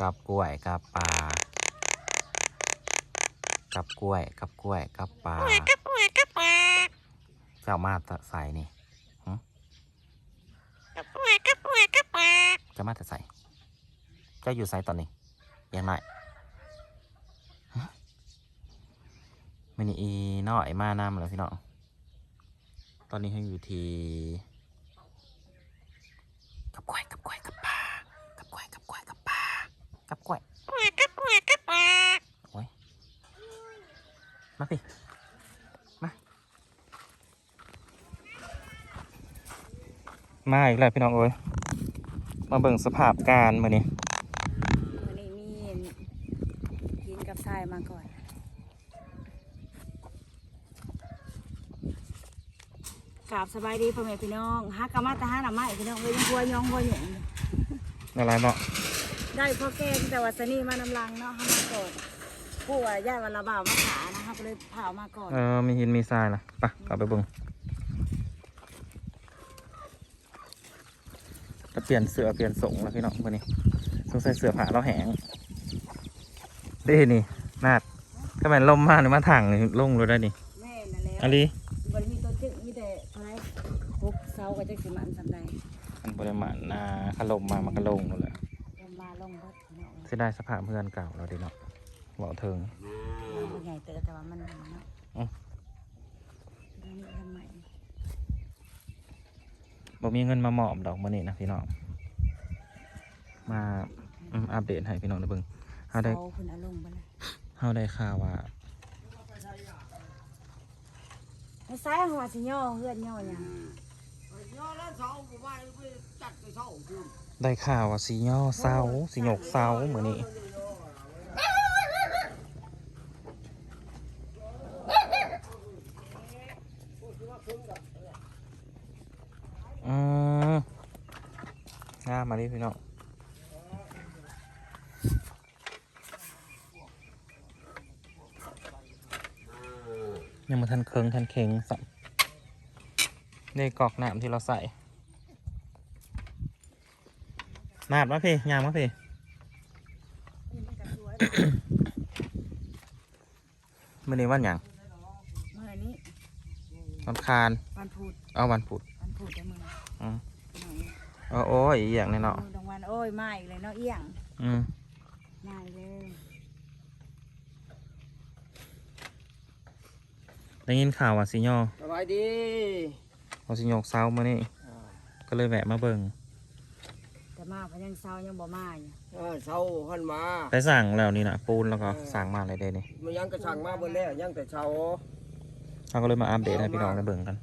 กับกล้วยกับปลากับกล้วยกับกล้วยกับปลาเจ้ามาแตะใส่นี่หึเจะมาแตะใส่จ้าอยู่ใส่ตอนนี้ยังไงมินิอีน้อยมาน้ำแล้วพี่น้องตอนนี้ให้อยู่ที่กับกล้วยกับกล้วยกับปลากับกล้วยกับกล้วยกับปลากับกล้วยโอ้ย มาพี่มา มาอีกแล้วพี่น้องเอ้ย มาเบิ่งสภาพการมื้อนี้วันนี้มีกินกับทรายมาก่อน กราบสบายดีพ่อแม่พี่น้องฮักกะมาตะหาหน่อไม้พี่น้องเอ้ยยังหัวยองหัวหยงอยู่อะไรเนาะได้พ่อแกงแต่ว่าสนี่มานำลังเนาะเฮามาก่อน ผู้ว่าญาติวันละบ่าวมาขานะครับเลยเผามาก่อน เออ มีหินมีทรายล่ะไปกลับไปเบิ่งจะเปลี่ยนเสือเปลี่ยนสงแล้วพี่น้องมื้อนี้ต้องใส่เสือผ้าเราแหงเด้นี่นาดถ้ามันลมมากนี่มาถังนี่ลงเลยได้นี่แม่นั่นแหละอันนี้บริมีตัวจึกมีแต่อะไรฮุบเสาก็จะสิมันสำใดมันบริมาณนาขลมมามันก็ลงหมดเลยลงมาลงเบิดพี่น้องเสียดายสภาพเพื่อนเก่าเราดีเนาะ บอกเถิงมันใหญ่เตอแต่ว่ามันเนาะอืมอันนี้ทำไมบ่มีเงินมาหมอบดอกมื้อนี้นะพี่น้อง มาอืมอัปเดตให้พี่น้องได้เบิ่งเฮาได้เสาคุณอารมณ์บ่ล่ะเฮาได้ข่าวว่าไอ้สายหัวสิย่อเฮือนย่อหยังได้ข่าวว่าสีย่อเสาสีหยกเสามื้อนี้ อืมงามมาดิพี่น้องยังมาทันเคิงทันเค็งสัมนี่กรอกน้ำที่เราใส่นาดมาพี่ยางมาพี่นี่มันก็สวยมื่อนี้วันหยังเมื่อนี้ วันคารวันพุธเอาวันพุธวันพุธได้มื้ออืมพี่น้องเอาโอ้ยอีกอย่างแน่เนาะมื้อตรงวันโอ้ยมาอีกเลยเนาะเอี้ยงอืมมาอีกเลยได้ยินข่าวว่าสิย่อสบายดีเอาสิหยกเสามื่อนี้ก็เลยแวะมาเบิ่งแต่มาเพนยังเศร้ายังบ่มาอยู่เออเช้าหันมาไปสั่งแล้วนี่นะปูนแล้วก็สั่งมาเลยเด้นี่มันยังกระชังมาเบนแล้วยังแต่เช้า เราก็เลยมาอัปเดตให้พี่น้องได้เบิ่งกัน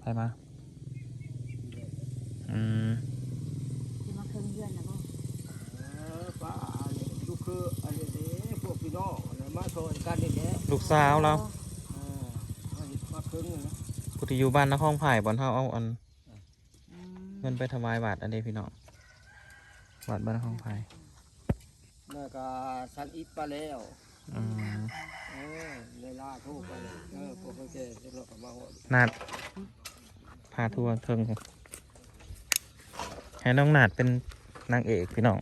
ไปมาอืมมาเครื่องเฮือนนะบ่ป้าลูกคืออันนี้พวกพี่น้องมาโทนกันนี่แหละลูกสาวเราเออมาเฮ็ดมาครึ่งนี่นะผู้ที่อยู่บ้านนครไผ่บอนเฮาเอาอันเงินไปถวายบาทอันนี้พี่น้องบาทบ้านนครไผ่แล้วก็สันอิดไปแล้ว เออเลยล่าทูกไปเลยเออพวกเขาเจ๊จะรถมาหมดนาดพาทัวร์เทิงให้น้องนาดเป็นนางเอกพี่น้อง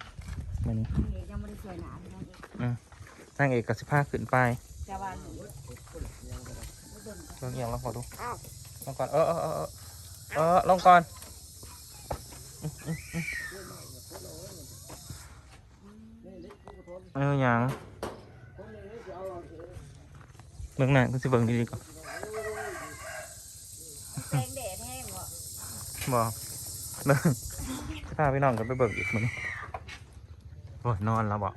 มันนี่ยังบ่ได้สวยหนาพี่น้องเอ้ยนางเอกกับสิพาขึ้นไปแต่ว่าหนูลองเอียงลองขอดูลองก่อนเออเออเออเออเออลองก่อนอื้ออื้ออื้อเออหยัง เบิ่งหน้าก็สิเบิ่งดีๆก่อนแสงแดดแห้งบ่บอกเบิ่งสิพาพี่น้องกันไปเบิ่งอีกมื้อนี้โอ้ยนอนแล้วบอก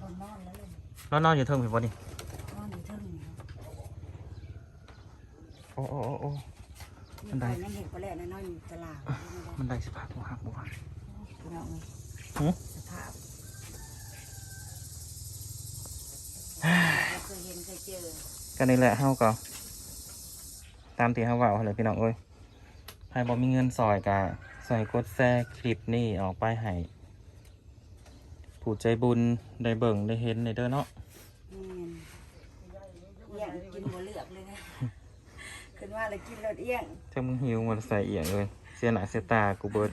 บ่นอนแล้วเลยนอนนอนอยู่เทิงพี่บ่นี่นอนอยู่เทิงนี่โอ้โอ้โอ้โอ้บันไดยังเห็นไปแล้วนะนอนอยู่ตลาดมันได้สิพากูหักบ่วะพี่น้องเอ้ยหือ สภาพเค ยเห็นเคยเจอก็นี่แหละเฮาก็ตามที่เฮาเว้าหั่นแหละพี่น้องเอ้ยใครบ่มีเงินซอยก็ซอยกดแชร์คลิปนี้ออกไปให้ผู้ใจบุญได้เบิ่งได้เห็นในเด้อเนาะแม่นเอี้ยงกินบ่เลือกเลยนะขึ้นว่าเลยกินรสเอี้ยงถ้ามึงหิวมันใส่เอียงเลยเสียหน้าเสียตากูเบิด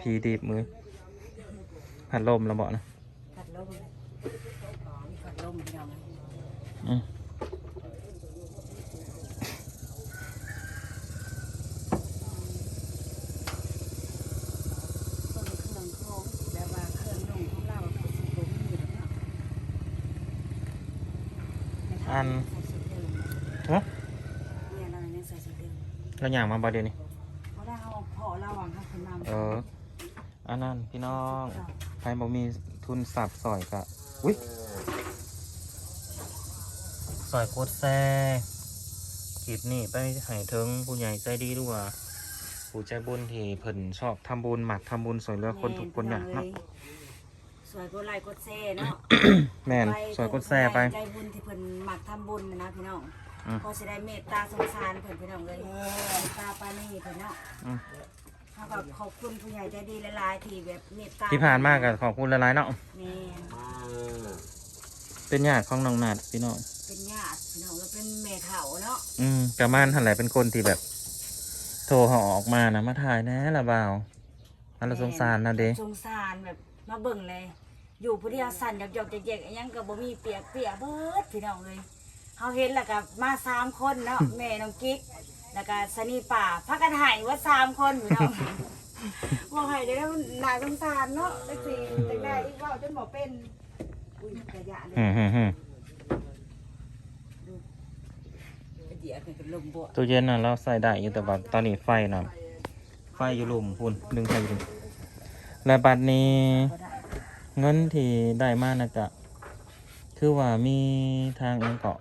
พีดีบมือพัดลมแล้วบอกนะผัดลมเลยมีผัดลมพี่น้องเลย อืมต้นเครื่องของแบบว่าเครื่องนุ่งของเราคือสิบ่มีดอกเนาะอันใส่ชุดเดิมฮะเนี่ยเราเนี่ยใส่ชุดเดิมแล้วอย่างมาบอเดียวนี้เพราะได้เอาพอเราหวังเขาขึ้นมาเอออันนั้นพี่น้องใครบอกมีทุนสับสอยกะอุ้ย สอยโคตรแซ่คลิปนี่ไปให้ถึงผู้ใหญ่ใจดีด้วยว่าผู้ใจบุญที่เพิ่นชอบทำบุญหมักทำบุญสวยเหลือคนทุกคนอยากเนาะสวยกดไลค์กดแชร์เนาะแม่นสวยโคตรแซ่ไปใจบุญที่เพิ่นมักทำบุญนะนะพี่น้องอืมก็สิได้เมตตาสงสารเพิ่นพี่น้องเลยเมตตาปรานีเพิ่นเนาะอืมเขาก็ขอบคุณผู้ใหญ่ใจดีหลายๆที่แบบเมตตาที่ผ่านมากก็ขอบคุณหลายๆเนาะแม่น เป็นญาติของน้องนาดพี่น้อง เป็นญาติพี่น้องแล้วเป็นแม่เฒ่าเนาะอืมกะมานหันแหละเป็นคนที่แบบ โทรหาออกมานะมาถ่ายแน่ละบ่าวอันละสงสารนะเด้สงสารแบบมาเบิ่งเลย อยู่ผู้เดียวสั่นหยอกๆแยกๆอิหยังก็บ่มีเปียกเปียกเบิดพี่น้องเลยเฮาเห็นแล้วก็มาสามคนเนาะแม่น้องกิ๊กแล้วก็สนีป่าพักกันหายว่าสามคนพี่น้องว่าหายได้แล้วน่าสงสารเนาะจังซี่จังได๋อีกเว้าจนบ่เป็น อุ้ยกระยะเลยอืมฮึมฮึมกระเดียเป็นลมบ่ตู้เย็นน่ะเราใส่ได้อยู่แต่ว่าตอนนี้ไฟน่ะไฟอยู่หลุมพุ่นดึงไฟอยู่หลุมและบัดนี้บ่ได้เงินที่ได้มานะกะคือว่ามีทางเองเกาะ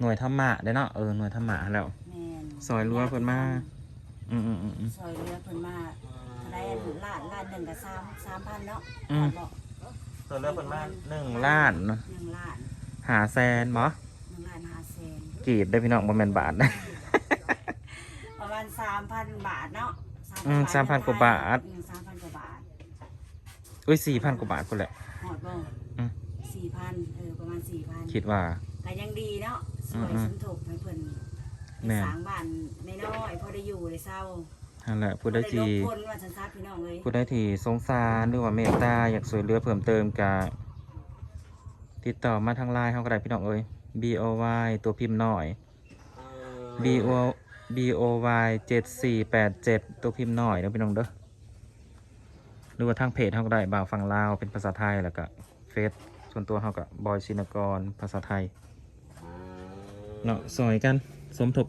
หน่วยธรรมะได้เนาะเออหน่วยธรรมะแล้วแม่นซอยรัวเพิ่นมาอืมอืมอืมอืมซอยเรือเพิ่นมาได้ล้านล้านหนึ่งกับ3 3,000เนาะอืม บอกซอยเรือเพิ่นมาหนึ่งล้านเนาะหนึ่งล้านหาแสนบ่หนึ่งล้านห้าแสนกีบได้พี่น้องบ่แม่นบาทนะ ประมาณสามพันบาทเนาะอืม3,000กว่าบาท สามพันกว่าบาทอุ้ยสี่พันกว่าบาทพุ่นแหละ หอดบ่อืม สี่พันเออประมาณสี่พันคิดว่า ก็ยังดีเนาะสวยอืมสมทบให้เพิ่นแม่นสร้างบ้านน้อยๆพอได้อยู่ได้เศร้า นั่นแหละผู้ใดบ่ได้ที่รบคนว่าสันซาพี่น้องเลยผู้ใดที่สงสารหรือว่าเมตตาอยากสวยเหลือเพิ่มเติมกะติดต่อมาทางไลน์เขาก็ได้พี่น้องเอ้ย B O Y ตัวพิมพ์หน่อย B O B O Y เจ็ดสี่แปดเจ็ดตัวพิมพ์หน่อยนะพี่น้องเด้อหรือว่าทางเพจเขาก็ได้บ่าวฝั่งลาวเป็นภาษาไทยแล้วก็เฟซส่วนตัวเขาก็บอยชินกรภาษาไทย เนาะสอยกันสมทบ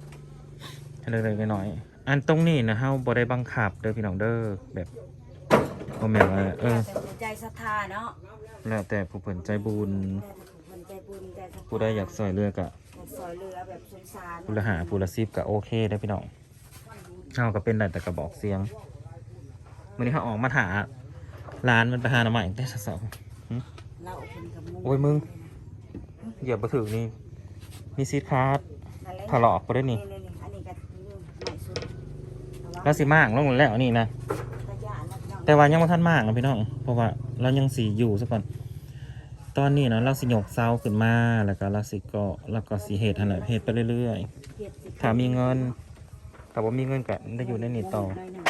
เล็กๆน้อยๆ อันตรงนี้นะเฮาบ่ได้บังคับเด้อพี่น้องเด้อแบบบ่แม่นว่าเออแต่หัวใจศรัทธาเนาะแล้วแต่ผู้เพิ่นใจบุญแต่ผู้คนใจบุญใจศรัทธาผู้ใดอยากสอยเรือกะอยากซอยเรือแบบสงสารผู้ละหาผู้ละสิบกะโอเคได้อพี่น้องเฮาก็เป็นได้แต่กระบอกเสียงมื้อนี้เฮาออกมาหาร้านมันไปหาหน่อไม้แต่เช้าเราเพิ่นกับหโอ้ยมึงๆเหยียบบ่ถึงนี่มีซีดคาร์ดนั่นแหละถลอกบ่ได้นี่ นี่ๆอันนี้ก็ใหม่สุด แล้วสิมากลงแล้วนี่นะตะยานแล้วพี่น้องแต่ว่ายังบ่ทันมากนะพี่น้องเพราะว่าเรายังสิอยู่ซะก่อน ตอนนี้นะเราสิยกเสาขึ้นมาแล้วก็เราสิเกาะแล้วก็สิเฮ็ดหั่นน่ะเฮ็ดไปเรื่อยเฮ็ดสิๆถ้ามีเงินถ้าบ่มีเงินก็ได้อยู่ในนี่ต่อหน่อยหนึ่ง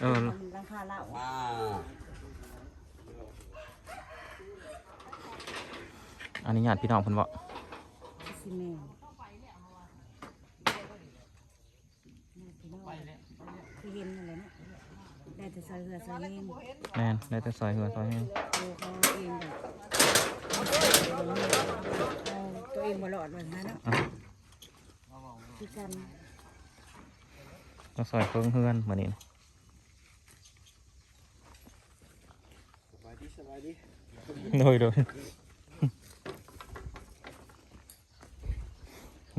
เออราคาเหล้าอันนี้ญาติพี่น้องเพิ่นบ่ สิแม่นพี่น้อง คือเห็นอะไรเนาะได้แต่ซอยเหือซอยเองแม่นได้แต่ซอยเหือซอยแห้งดูเขาเองแบบเอาตัวเองบ่รอดแบบนั้นเนาะอะคือกันก็ซอยเพิ่งเฮือนมื้อนี้นะสบายดีสบายดีโดยโดย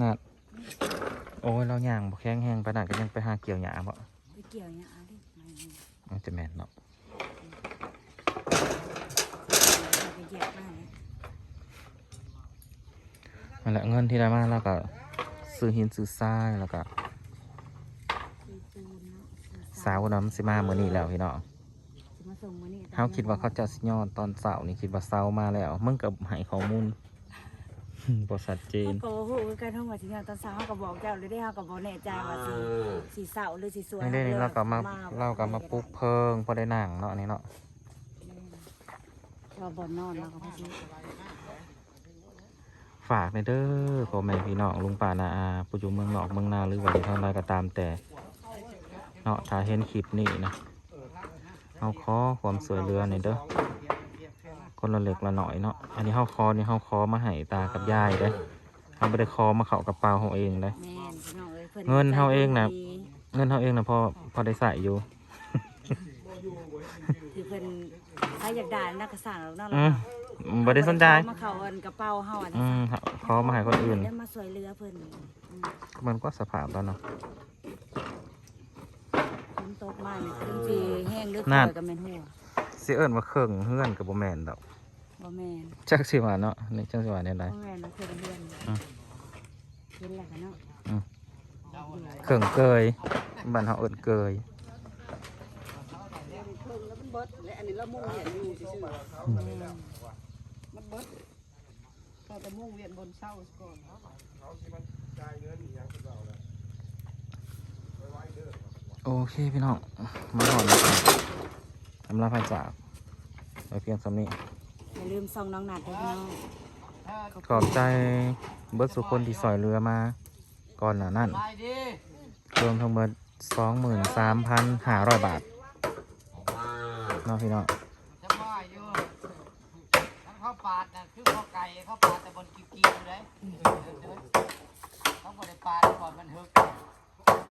นาดโอ้ยเราย่างบ่แข็งแห้งปานนั้นก็ยังไปหาเกี่ยวหญ้าบ่ไปเกี่ยวเนี่ยเอาดิไม่ไม่มันจะแม่นเนาะไปเหยียบมาเลยนั่นแหละเงินที่ได้มาแล้วก็ซื้อหินซื้อทรายแล้วก็คือปูนเนาะคือสาวน้ำสิมามื้อนี้แล้วพี่น้องสิมาส่งมื้อนี้เฮาคิดว่าเขาจะสิยอดตอนเสาร์นี่คิดว่าเสาร์มาแล้วมึงก็ให้ข้อมูล บ่ชัดเจนเขาก็บ่ฮู้คือกันทั้งหมดสิเนี่ยตอนเช้าเขาก็บอกเจ้าเลยได้เฮาก็บ่แน่ใจว่าสิสิเศร้าหรือสิสวยนี่ได้เราก็มาเราก็มาปลุ๊บเพิงพอได้นั่งเนาะอันนี้เนาะเราบ่นอนเราก็บ่สิฝากในเด้อพ่อแม่พี่น้องลุงป้านาอาผู้อยู่เมืองนอกเมืองนาหรือว่าอยู่ทางใดก็ตามแต่เนาะถ้าเห็นคลิปนี้นะเอาขอความสวยเรือในอยเด้อ คนละเล็กละหน่อยเนาะ อันนี้เฮาคอนี่เฮาคอมาให้ตากับยายเด้อเฮาบ่ได้คอมาเข้ากระเป๋าเฮาเองเด้อ แม่นพี่น้องเอ้ยเพิ่นเงินเฮาเองน่ะดีเงินเฮาเองนะพอพอได้ใส่อยู่ที่เพิ่นใครอยากได้นักก็สั่งแล้วเนาะอืมบ่ได้สนใจ เอามาเข้าอันกระเป๋าเฮาอันอืนี้มขอมาให้คนอื่น ได้มาสวยเรือเพิ่นอืมมันก็สภาพแล้วเนาะ ฝนตกมานี่ถึงสิแห้งหรือนั่ก่นอยก็แม่นหัวสิเอิ้นว่าเครื่องเฮือนกับบ่แม่นดอก บ่แม่นจักสิว่าเนาะนี่จักสิว่าแนวใดบ่แม่นนะเพิ่นเรียนอืมเห็นแล้วกันเนาะเครื่องเกยบ้านเฮาเอิ้นเกยมันเบิดและอันนี้ละมุ่งเวียนอยู่ซื่อแม่นๆมันเบิดก็จะมุ่งเวียนบนเสาก่อนโอเคพี่น้องมาหอนแล้วกันสำหรับพระจากไว้เพียงสำนี้อย่าลืมส่องน้องนัดด้วยพี่น้องขอบใจเบิดสุคนที่ซอยเรือมา ก่อนหน้านั้นไปดิรวมทั้งหมด23,500บาทเนาะพี่น้องจะว่าอยู่ทั้งข้าวปาดน่ะคือข้าวไก่ข้าวปาดแต่บนกิ้วๆเลยเขาบ่ได้ปาดก่อนมันหึก